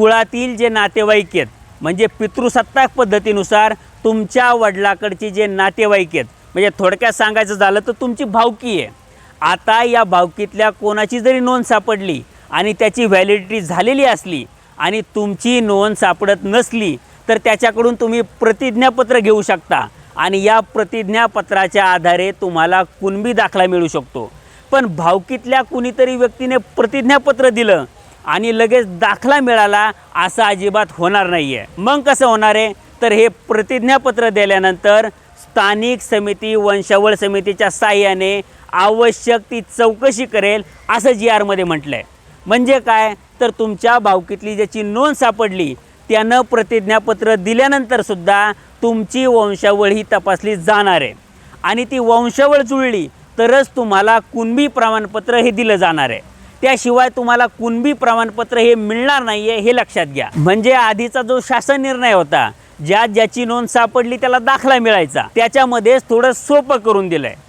कुळातील जे नातेवाईक आहेत म्हणजे पितृसत्ताक पद्धतीनुसार तुमच्या वडिलाकडचे जे नातेवाईक आहेत म्हणजे थोडक्यात सांगायचं झालं तर तुमची भावकी आहे. आता या भावकीतल्या कोणाची जरी नोंद सापडली आणि त्याची व्हॅलिडिटी झालेली असली आणि तुमची नोंद सापडत नसली तर त्याच्याकडून तुम्ही प्रतिज्ञापत्र घेऊ शकता आणि या प्रतिज्ञापत्राच्या आधारे तुम्हाला कुणबी दाखला मिळू शकतो. पण भावकीतल्या कुणीतरी व्यक्तीने प्रतिज्ञापत्र दिलं आणि लगेच दाखला मिळाला असं अजिबात होणार नाही आहे मग कसं होणार आहे? तर हे प्रतिज्ञापत्र दिल्यानंतर स्थानिक समिती वंशावळ समितीच्या साह्याने आवश्यक ती चौकशी करेल असं जी आरमध्ये म्हटलं आहे म्हणजे काय? तर तुमच्या भावकीतली ज्याची नोंद सापडली त्यानं प्रतिज्ञापत्र दिल्यानंतर सुद्धा तुमची वंशावळ ही तपासली जाणार आहे. आणि ती वंशावळ जुळली तरच तुम्हाला कुणबी प्रमाणपत्र हे दिलं जाणार आहे. त्याशिवाय तुम्हाला कुणबी प्रमाणपत्र हे मिळणार नाही आहे हे लक्षात घ्या. म्हणजे आधीचा जो शासन निर्णय होता ज्या ज्याची नोंद सापडली त्याला दाखला मिळायचा. त्याच्यामध्येच थोडं सोपं करून दिलं आहे